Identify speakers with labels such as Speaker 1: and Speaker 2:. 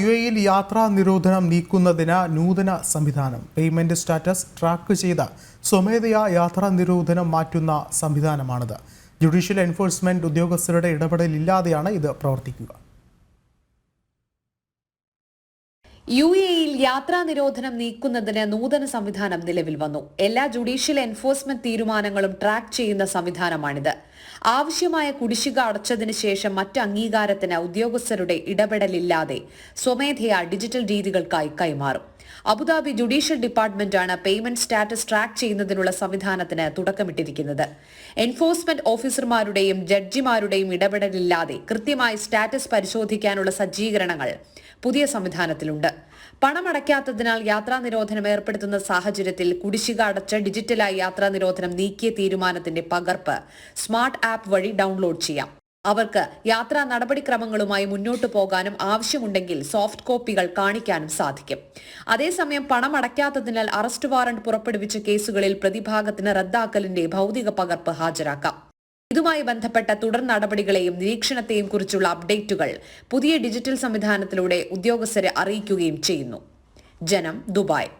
Speaker 1: U എയിൽ യാത്രാ നിരോധനം നീക്കുന്നതിന് നൂതന സംവിധാനം. പേയ്മെന്റ് സ്റ്റാറ്റസ് ട്രാക്ക് ചെയ്ത സ്വമേധയാ യാത്രാ നിരോധനം മാറ്റുന്ന സംവിധാനമാണിത്. ജുഡീഷ്യൽ എൻഫോഴ്സ്മെന്റ് ഉദ്യോഗസ്ഥരുടെ ഇടപെടലില്ലാതെയാണ് ഇത് പ്രവർത്തിക്കുക.
Speaker 2: യു എയിൽ യാത്രാ നിരോധനം നീക്കുന്നതിന് നൂതന സംവിധാനം നിലവിൽ വന്നു. എല്ലാ ജുഡീഷ്യൽ എൻഫോഴ്സ്മെന്റ് തീരുമാനങ്ങളും ട്രാക്ക് ചെയ്യുന്ന സംവിധാനമാണിത്. ആവശ്യമായ കുടിശ്ശിക അടച്ചതിന് ശേഷം മറ്റ് അംഗീകാരത്തിന് ഉദ്യോഗസ്ഥരുടെ ഇടപെടലില്ലാതെ സ്വമേധയാ ഡിജിറ്റൽ രീതികൾക്കായി കൈമാറും. അബുദാബി ജുഡീഷ്യൽ ഡിപ്പാർട്ട്മെന്റാണ് പേയ്മെന്റ് സ്റ്റാറ്റസ് ട്രാക്ക് ചെയ്യുന്നതിനുള്ള സംവിധാനത്തിന് തുടക്കമിട്ടിരിക്കുന്നത്. എൻഫോഴ്സ്മെന്റ് ഓഫീസർമാരുടെയും ജഡ്ജിമാരുടെയും ഇടപെടലില്ലാതെ കൃത്യമായി സ്റ്റാറ്റസ് പരിശോധിക്കാനുള്ള സജ്ജീകരണങ്ങൾ പുതിയ സംവിധാനത്തിലുണ്ട്. പണമടയ്ക്കാത്തതിനാൽ യാത്രാ നിരോധനം ഏർപ്പെടുത്തുന്ന സാഹചര്യത്തിൽ കുടിശ്ശിക അടച്ച് ഡിജിറ്റലായി യാത്രാ നിരോധനം നീക്കിയ തീരുമാനത്തിന്റെ പകർപ്പ് സ്മാർട്ട് ആപ്പ് വഴി ഡൗൺലോഡ് ചെയ്യാം. അവർക്ക് യാത്രാ നടപടിക്രമങ്ങളുമായി മുന്നോട്ടു പോകാനും ആവശ്യമുണ്ടെങ്കിൽ സോഫ്റ്റ് കോപ്പികൾ കാണിക്കാനും സാധിക്കും. അതേസമയം പണം അടയ്ക്കാത്തതിനാൽ അറസ്റ്റ് വാറണ്ട് പുറപ്പെടുവിച്ച കേസുകളിൽ പ്രതിഭാഗത്തിന് റദ്ദാക്കലിന്റെ ഭൗതിക പകർപ്പ് ഹാജരാക്കാം. ഇതുമായി ബന്ധപ്പെട്ട തുടർ നടപടികളെയും നിരീക്ഷണത്തെയും കുറിച്ചുള്ള അപ്ഡേറ്റുകൾ പുതിയ ഡിജിറ്റൽ സംവിധാനത്തിലൂടെ ഉദ്യോഗസ്ഥരെ അറിയിക്കുകയും ചെയ്യുന്നു. ജനം ദുബായ്.